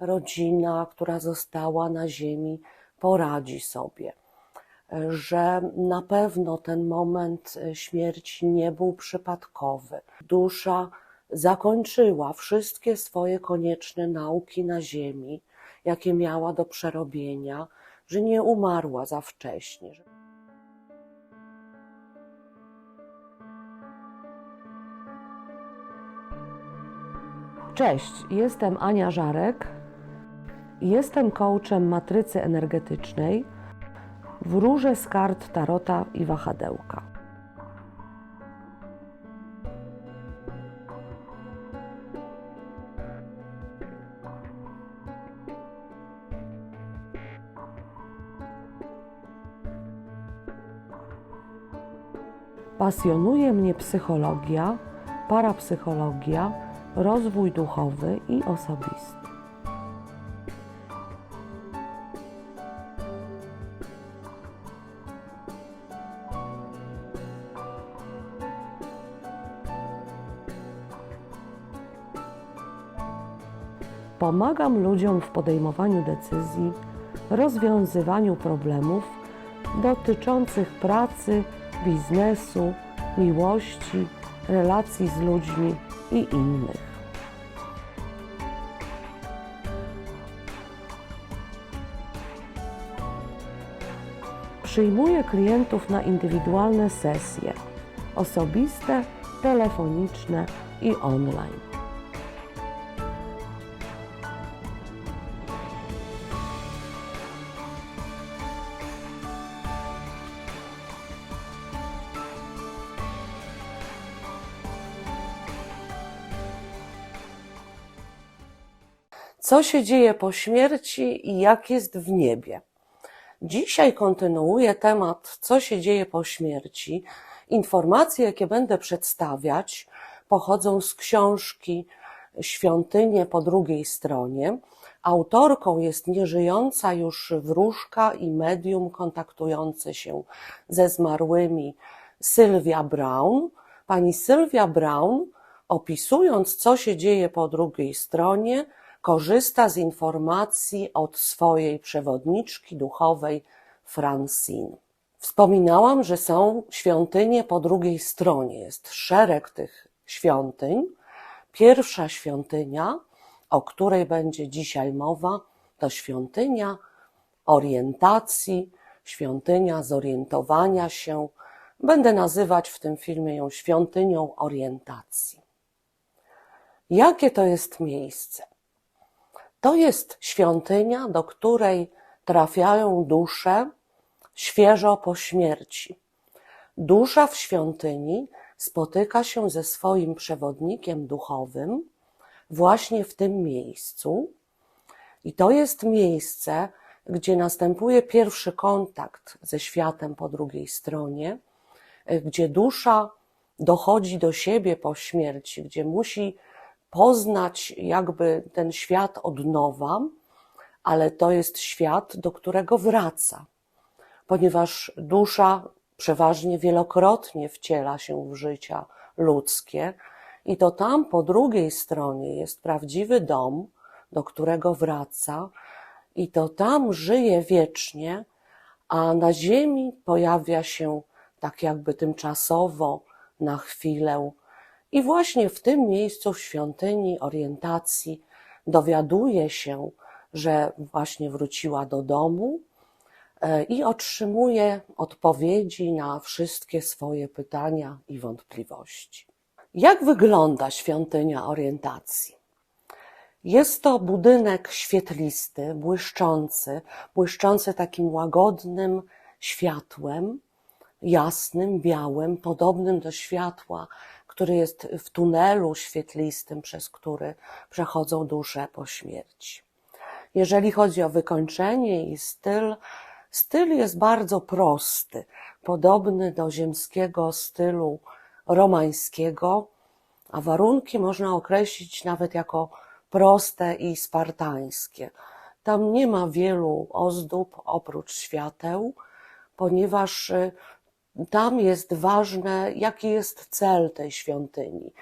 rodzina, która została na ziemi, poradzi sobie. Że na pewno ten moment śmierci nie był przypadkowy. Dusza zakończyła wszystkie swoje konieczne nauki na ziemi, jakie miała do przerobienia, że nie umarła za wcześnie. Cześć, jestem Ania Żarek. Jestem coachem matrycy energetycznej. Wróżę z kart Tarota i Wahadełka. Pasjonuje mnie psychologia, parapsychologia, rozwój duchowy i osobisty. Pomagam ludziom w podejmowaniu decyzji, rozwiązywaniu problemów dotyczących pracy, biznesu, miłości, relacji z ludźmi i innych. Przyjmuję klientów na indywidualne sesje osobiste, telefoniczne i online. Co się dzieje po śmierci i jak jest w niebie? Dzisiaj kontynuuję temat, co się dzieje po śmierci. Informacje, jakie będę przedstawiać, pochodzą z książki Świątynie po drugiej stronie. Autorką jest nieżyjąca już wróżka i medium kontaktujące się ze zmarłymi Sylwia Brown. Pani Sylwia Brown, opisując, co się dzieje po drugiej stronie, korzysta z informacji od swojej przewodniczki duchowej Francine. Wspominałam, że są świątynie po drugiej stronie. Jest szereg tych świątyń. Pierwsza świątynia, o której będzie dzisiaj mowa, to świątynia orientacji, świątynia zorientowania się. Będę nazywać w tym filmie ją świątynią orientacji. Jakie to jest miejsce? To jest świątynia, do której trafiają dusze świeżo po śmierci. Dusza w świątyni spotyka się ze swoim przewodnikiem duchowym właśnie w tym miejscu. I to jest miejsce, gdzie następuje pierwszy kontakt ze światem po drugiej stronie, gdzie dusza dochodzi do siebie po śmierci, gdzie musi poznać jakby ten świat od nowa, ale to jest świat, do którego wraca, ponieważ dusza przeważnie wielokrotnie wciela się w życia ludzkie i to tam po drugiej stronie jest prawdziwy dom, do którego wraca i to tam żyje wiecznie, a na ziemi pojawia się tak jakby tymczasowo, na chwilę, i właśnie w tym miejscu, w świątyni orientacji, dowiaduje się, że właśnie wróciła do domu e, i otrzymuje odpowiedzi na wszystkie swoje pytania i wątpliwości. Jak wygląda świątynia orientacji? Jest to budynek świetlisty, błyszczący, błyszczący takim łagodnym światłem, jasnym, białym, podobnym do światła który jest w tunelu świetlistym, przez który przechodzą dusze po śmierci. Jeżeli chodzi o wykończenie i styl, styl jest bardzo prosty, podobny do ziemskiego stylu romańskiego, a warunki można określić nawet jako proste i spartańskie. Tam nie ma wielu ozdób oprócz świateł, ponieważ tam jest ważne, jaki jest cel tej świątyni.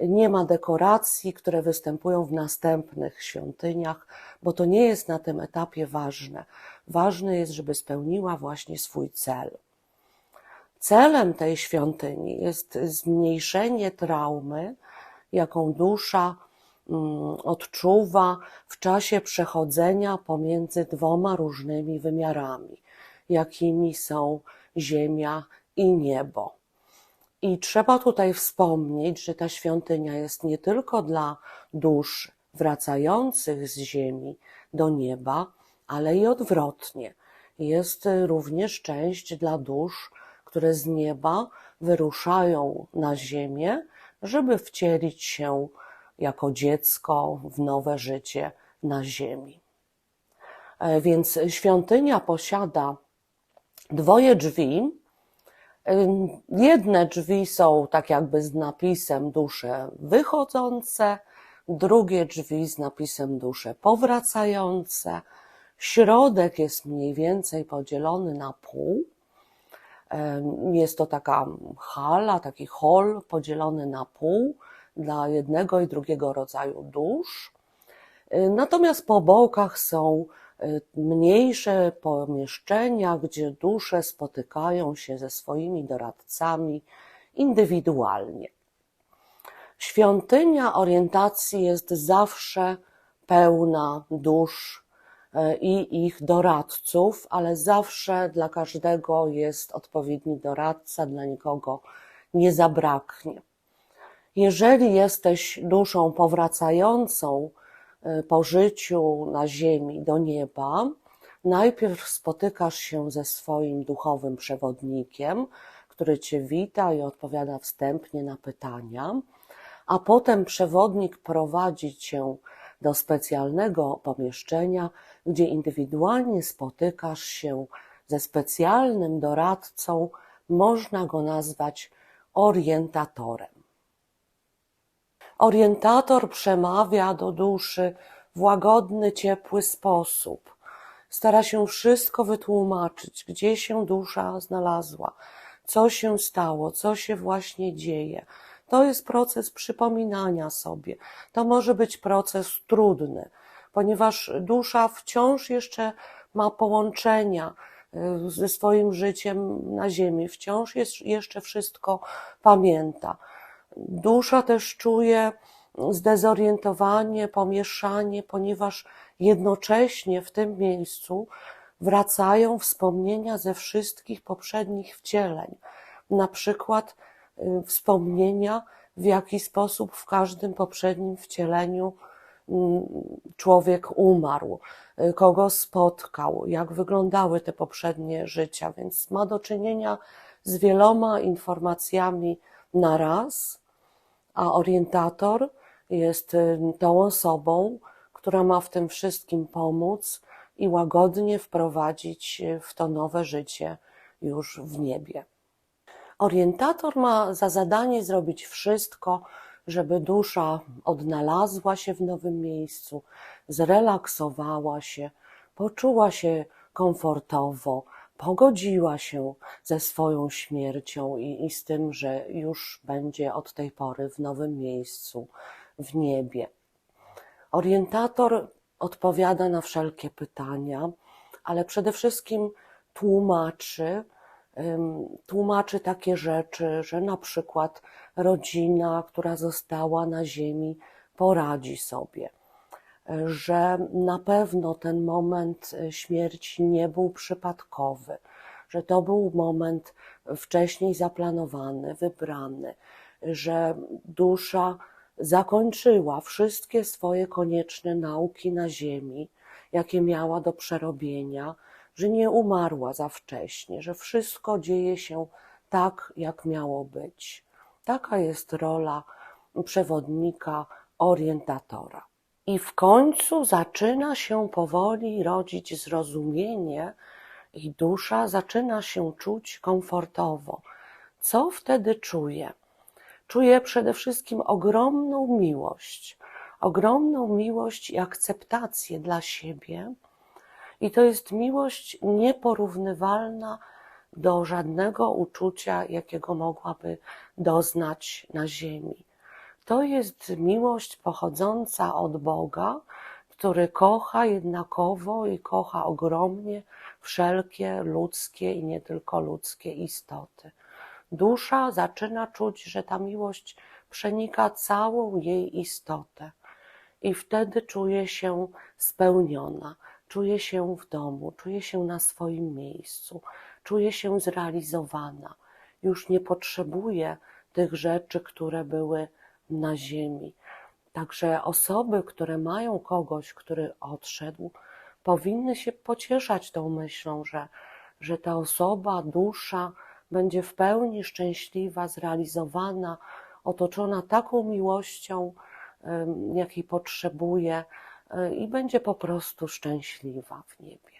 Nie ma dekoracji, które występują w następnych świątyniach, bo to nie jest na tym etapie ważne. Ważne jest, żeby spełniła właśnie swój cel. Celem tej świątyni jest zmniejszenie traumy, jaką dusza mm, odczuwa w czasie przechodzenia pomiędzy dwoma różnymi wymiarami, jakimi są Ziemia i niebo. I trzeba tutaj wspomnieć, że ta świątynia jest nie tylko dla dusz wracających z Ziemi do nieba, ale i odwrotnie. Jest również część dla dusz, które z nieba wyruszają na ziemię, żeby wcielić się jako dziecko w nowe życie na ziemi. E, więc świątynia posiada dwoje drzwi. Jedne drzwi są tak jakby z napisem dusze wychodzące, drugie drzwi z napisem dusze powracające. Środek jest mniej więcej podzielony na pół jest to taka hala, taki hol podzielony na pół dla jednego i drugiego rodzaju dusz. Natomiast po bokach są mniejsze pomieszczenia, gdzie dusze spotykają się ze swoimi doradcami indywidualnie. Świątynia orientacji jest zawsze pełna dusz E, i ich doradców, ale zawsze dla każdego jest odpowiedni doradca, dla nikogo nie zabraknie. Jeżeli jesteś duszą powracającą po życiu na ziemi do nieba, najpierw spotykasz się ze swoim duchowym przewodnikiem, który cię wita i odpowiada wstępnie na pytania, a potem przewodnik prowadzi cię do specjalnego pomieszczenia, gdzie indywidualnie spotykasz się ze specjalnym doradcą, można go nazwać orientatorem. Orientator przemawia do duszy w łagodny, ciepły sposób. Stara się wszystko wytłumaczyć, gdzie się dusza znalazła, co się stało, co się właśnie dzieje. To jest proces przypominania sobie. To może być proces trudny, ponieważ dusza wciąż jeszcze ma połączenia y, ze swoim życiem na ziemi, wciąż jest, jeszcze wszystko pamięta. Dusza też czuje zdezorientowanie, pomieszanie, ponieważ jednocześnie w tym miejscu wracają wspomnienia ze wszystkich poprzednich wcieleń. Na przykład y, wspomnienia, w jaki sposób w każdym poprzednim wcieleniu człowiek umarł, y, kogo spotkał, jak wyglądały te poprzednie życia, więc ma do czynienia z wieloma informacjami na raz, a orientator jest y, tą osobą, która ma w tym wszystkim pomóc i łagodnie wprowadzić y, w to nowe życie już w niebie. Orientator ma za zadanie zrobić wszystko, żeby dusza odnalazła się w nowym miejscu, zrelaksowała się, poczuła się komfortowo, pogodziła się ze swoją śmiercią i, i z tym, że już będzie od tej pory w nowym miejscu, w niebie. Orientator odpowiada na wszelkie pytania, ale przede wszystkim tłumaczy, tłumaczy takie rzeczy, że na przykład rodzina, która została na ziemi, poradzi sobie, że na pewno ten moment śmierci nie był przypadkowy, że to był moment wcześniej zaplanowany, wybrany, że dusza zakończyła wszystkie swoje konieczne nauki na ziemi, jakie miała do przerobienia, że nie umarła za wcześnie, że wszystko dzieje się tak, jak miało być. Taka jest rola przewodnika, orientatora. I w końcu zaczyna się powoli rodzić zrozumienie, i dusza zaczyna się czuć komfortowo. Co wtedy czuje? Czuje przede wszystkim ogromną miłość, ogromną miłość i akceptację dla siebie, i to jest miłość nieporównywalna do żadnego uczucia, jakiego mogłaby doznać na ziemi. To jest miłość pochodząca od Boga, który kocha jednakowo i kocha ogromnie wszelkie ludzkie i nie tylko ludzkie istoty. Dusza zaczyna czuć, że ta miłość przenika całą jej istotę i wtedy czuje się spełniona, czuje się w domu, czuje się na swoim miejscu, czuje się zrealizowana. Już nie potrzebuje tych rzeczy, które były na ziemi. Także osoby, które mają kogoś, który odszedł, powinny się pocieszać tą myślą, że, że ta osoba, dusza będzie w pełni szczęśliwa, zrealizowana, otoczona taką miłością, jakiej potrzebuje e, i będzie po prostu szczęśliwa w niebie.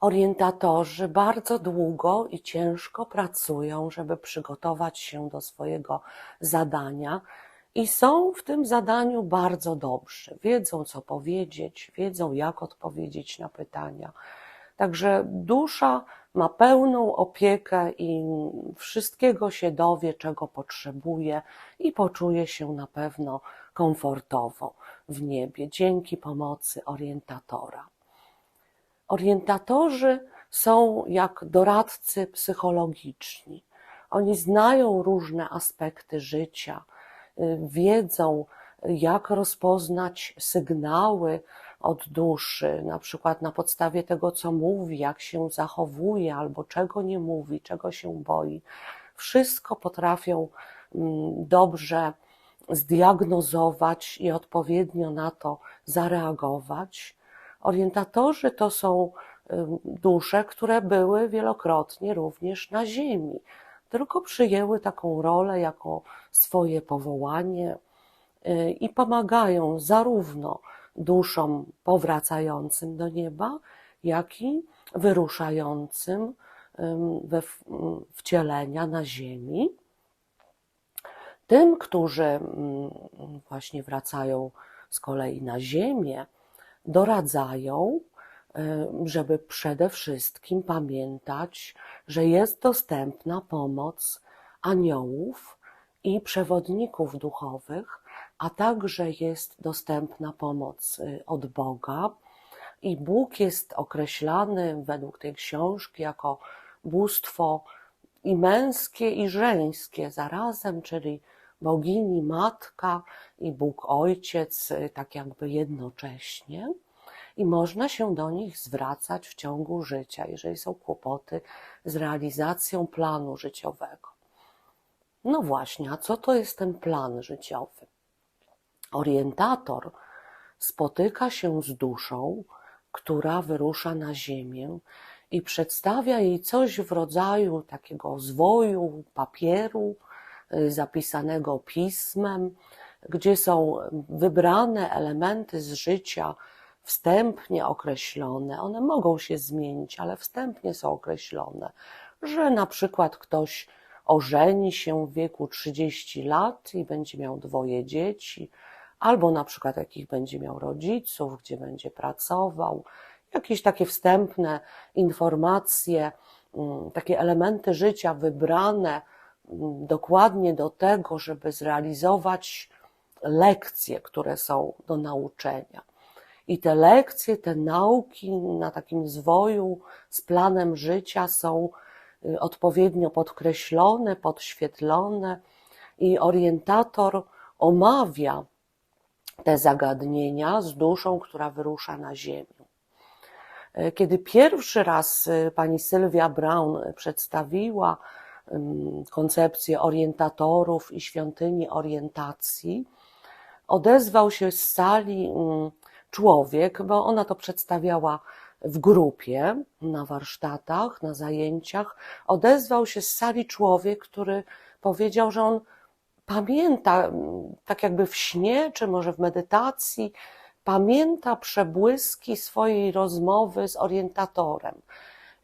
Orientatorzy bardzo długo i ciężko pracują, żeby przygotować się do swojego zadania i są w tym zadaniu bardzo dobrzy. Wiedzą, co powiedzieć, wiedzą, jak odpowiedzieć na pytania. Także dusza ma pełną opiekę i wszystkiego się dowie, czego potrzebuje i poczuje się na pewno komfortowo w niebie dzięki pomocy orientatora. Orientatorzy są jak doradcy psychologiczni. Oni znają różne aspekty życia, wiedzą, jak rozpoznać sygnały od duszy, na przykład na podstawie tego, co mówi, jak się zachowuje, albo czego nie mówi, czego się boi. Wszystko potrafią mm, dobrze zdiagnozować i odpowiednio na to zareagować. Orientatorzy to są dusze, które były wielokrotnie również na Ziemi, tylko przyjęły taką rolę jako swoje powołanie y, i pomagają zarówno duszom powracającym do nieba, jak i wyruszającym we wcielenia na ziemi. Tym, którzy właśnie wracają z kolei na ziemię, doradzają, żeby przede wszystkim pamiętać, że jest dostępna pomoc aniołów i przewodników duchowych, a także jest dostępna pomoc y, od Boga. I Bóg jest określany według tej książki jako bóstwo i męskie, i żeńskie zarazem, czyli bogini matka i Bóg ojciec, y, tak jakby jednocześnie. I można się do nich zwracać w ciągu życia, jeżeli są kłopoty z realizacją planu życiowego. No właśnie, a co to jest ten plan życiowy? Orientator spotyka się z duszą, która wyrusza na ziemię i przedstawia jej coś w rodzaju takiego zwoju papieru y, zapisanego pismem, gdzie są wybrane elementy z życia wstępnie określone. One mogą się zmienić, ale wstępnie są określone, że na przykład ktoś ożeni się w wieku 30 lat i będzie miał dwoje dzieci, albo na przykład jakich będzie miał rodziców, gdzie będzie pracował, jakieś takie wstępne informacje, mm, takie elementy życia wybrane mm, dokładnie do tego, żeby zrealizować lekcje, które są do nauczenia. I te lekcje, te nauki na takim zwoju z planem życia są y, odpowiednio podkreślone, podświetlone i orientator omawia te zagadnienia z duszą, która wyrusza na ziemię. E, kiedy pierwszy raz e, pani Sylwia Brown przedstawiła koncepcję orientatorów i świątyni orientacji, odezwał się z sali człowiek, bo ona to przedstawiała w grupie, na warsztatach, na zajęciach, odezwał się z sali człowiek, który powiedział, że on pamięta, tak jakby w śnie, czy może w medytacji, pamięta przebłyski swojej rozmowy z orientatorem.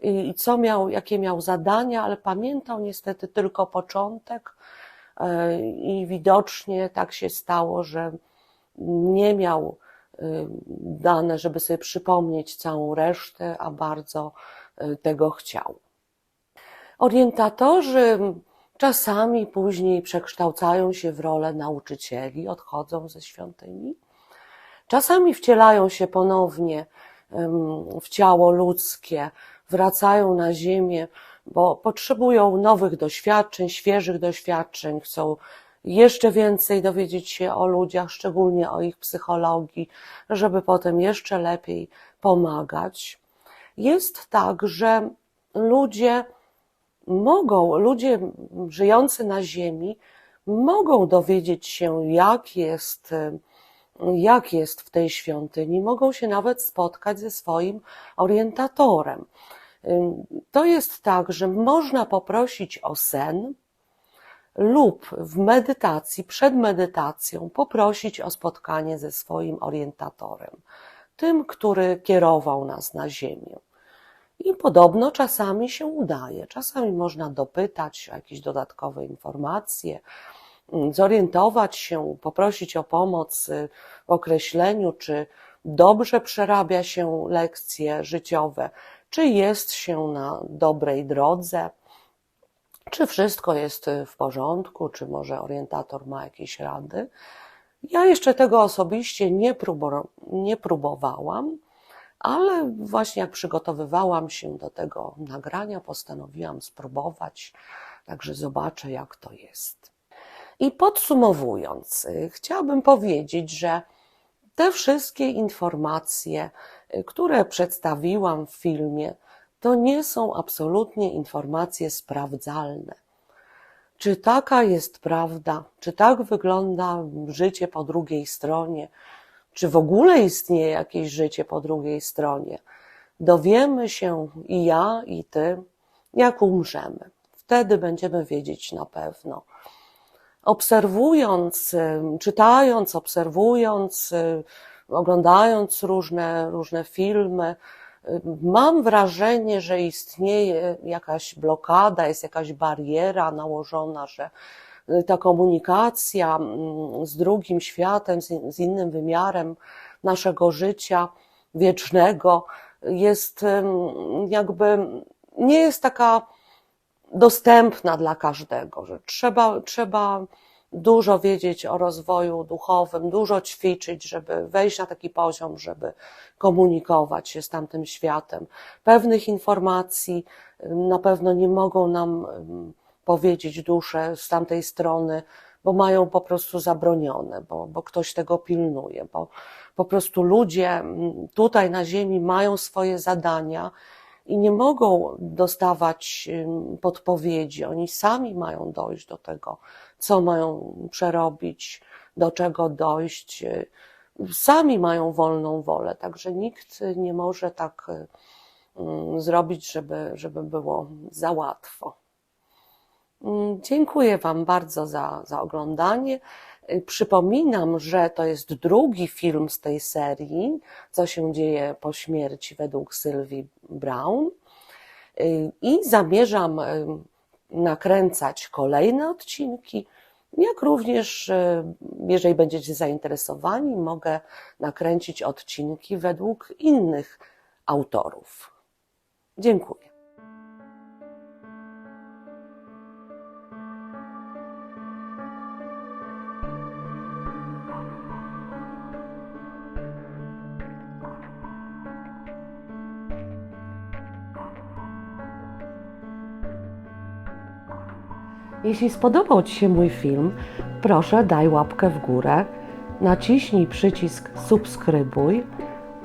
I co miał, jakie miał zadania, ale pamiętał niestety tylko początek e, i widocznie tak się stało, że nie miał dane, żeby sobie przypomnieć całą resztę, a bardzo e, tego chciał. Orientatorzy Czasami później przekształcają się w rolę nauczycieli, odchodzą ze świątyni. Czasami wcielają się ponownie w ciało ludzkie, wracają na ziemię, bo potrzebują nowych doświadczeń, świeżych doświadczeń, chcą jeszcze więcej dowiedzieć się o ludziach, szczególnie o ich psychologii, żeby potem jeszcze lepiej pomagać. Jest tak, że ludzie mogą, ludzie żyjący na Ziemi, mogą dowiedzieć się, jak jest, jak jest w tej świątyni, mogą się nawet spotkać ze swoim orientatorem. To jest tak, że można poprosić o sen lub w medytacji, przed medytacją, poprosić o spotkanie ze swoim orientatorem, tym, który kierował nas na Ziemię. I podobno czasami się udaje. Czasami można dopytać o jakieś dodatkowe informacje, zorientować się, poprosić o pomoc w określeniu, czy dobrze przerabia się lekcje życiowe, czy jest się na dobrej drodze, czy wszystko jest w porządku, czy może orientator ma jakieś rady. Ja jeszcze tego osobiście nie, nie próbowałam, ale właśnie jak przygotowywałam się do tego nagrania, postanowiłam spróbować, także zobaczę, jak to jest. I podsumowując, chciałabym powiedzieć, że te wszystkie informacje, które przedstawiłam w filmie, to nie są absolutnie informacje sprawdzalne. Czy taka jest prawda? Czy tak wygląda życie po drugiej stronie? Czy w ogóle istnieje jakieś życie po drugiej stronie? Dowiemy się i ja, i ty, jak umrzemy. Wtedy będziemy wiedzieć na pewno. Obserwując, czytając, obserwując, oglądając różne, różne filmy, mam wrażenie, że istnieje jakaś blokada, jest jakaś bariera nałożona, że ta komunikacja mm, z drugim światem, z innym wymiarem naszego życia wiecznego jest jakby, nie jest taka dostępna dla każdego, że trzeba, trzeba dużo wiedzieć o rozwoju duchowym, dużo ćwiczyć, żeby wejść na taki poziom, żeby komunikować się z tamtym światem. Pewnych informacji na pewno nie mogą nam powiedzieć dusze z tamtej strony, bo mają po prostu zabronione, bo, bo ktoś tego pilnuje, bo po prostu ludzie tutaj na Ziemi mają swoje zadania i nie mogą dostawać podpowiedzi. Oni sami mają dojść do tego, co mają przerobić, do czego dojść. Sami mają wolną wolę, także nikt nie może tak zrobić, żeby, żeby było za łatwo. Dziękuję Wam bardzo za, za oglądanie. Przypominam, że to jest drugi film z tej serii, co się dzieje po śmierci według Sylwii Brown. I zamierzam nakręcać kolejne odcinki, jak również, jeżeli będziecie zainteresowani, mogę nakręcić odcinki według innych autorów. Dziękuję. Jeśli spodobał Ci się mój film, proszę daj łapkę w górę, naciśnij przycisk subskrybuj.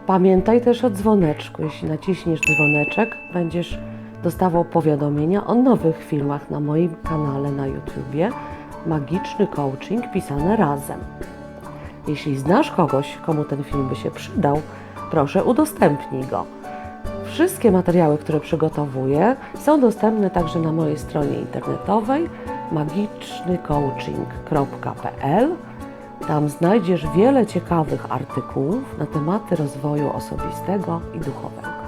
Pamiętaj też o dzwoneczku. Jeśli naciśniesz dzwoneczek, będziesz dostawał powiadomienia o nowych filmach na moim kanale na YouTubie Magiczny Coaching pisane razem. Jeśli znasz kogoś, komu ten film by się przydał, proszę udostępnij go. Wszystkie materiały, które przygotowuję, są dostępne także na mojej stronie internetowej magicznycoaching.pl. Tam znajdziesz wiele ciekawych artykułów na tematy rozwoju osobistego i duchowego.